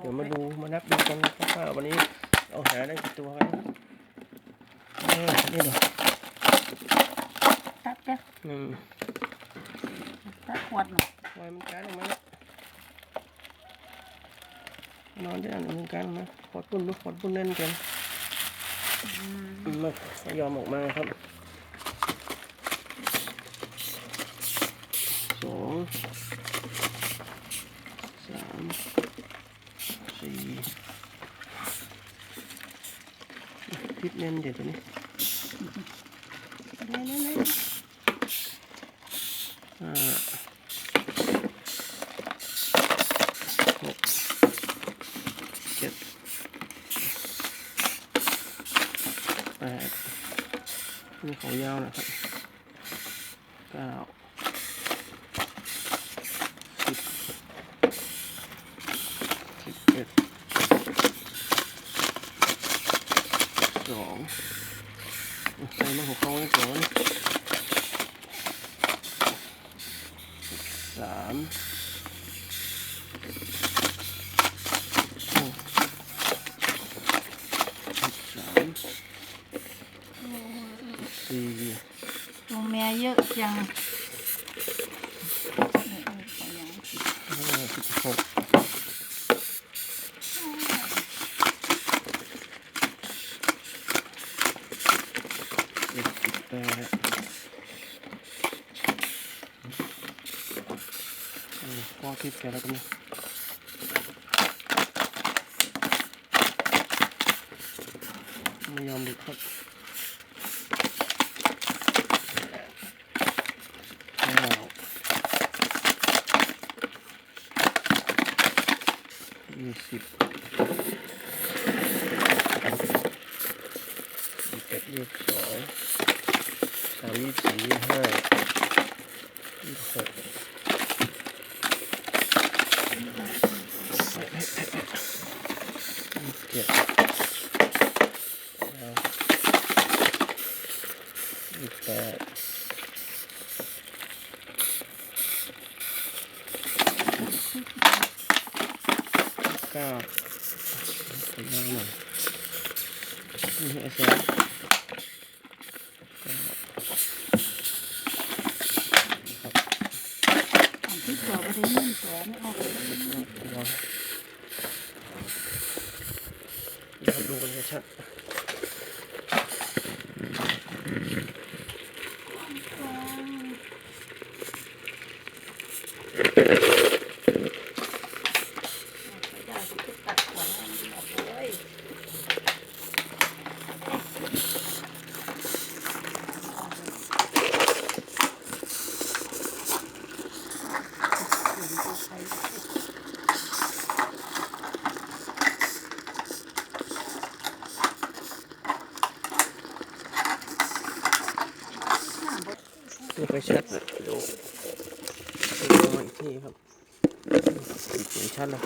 เดี๋ยวมาดูมานับดูกันคร่าวๆวันนี้เอาหาได้กี่ตัวกันนะเออนี่เหรอตัดเด้อหนึ่งตัดขวดหน่อยไว้มันการออกมาแล้วนอนจะอ่านมันการมาขอดปุ้นลูกขอดปุ้นเล่นกันอืมอืมมาไม่ยอมออกมาครับสองสามสี่ พิษเน้นเดี๋ยวตัวนี้เล่นเล่นห้าหกเจ็ดแปดนี่เขายาวนะครับเก้าสิบสิบเอ็ด สองใส่มาหัวเขาไว้ก่อนสามหกสามสี่ตัวแม่เยอะจังห้าสิบหกเจ็ดสิบ แปดอืมก็คิดแกแล้วกันนะไม่ยอมหลุดครับเก้ายี่สิบ สามยี่สิบสี่ยี่สิบห้ายี่สิบหกยี่สิบเจ็ดเอายี่สิบแปดเก้าขอยาวหน่อยนี่ไอ้แซ่ ดี๋ยวดูกันชัดไม่ค่อยชัดนะดูดูอีกทีครับอีกเห็นชัดแล้ว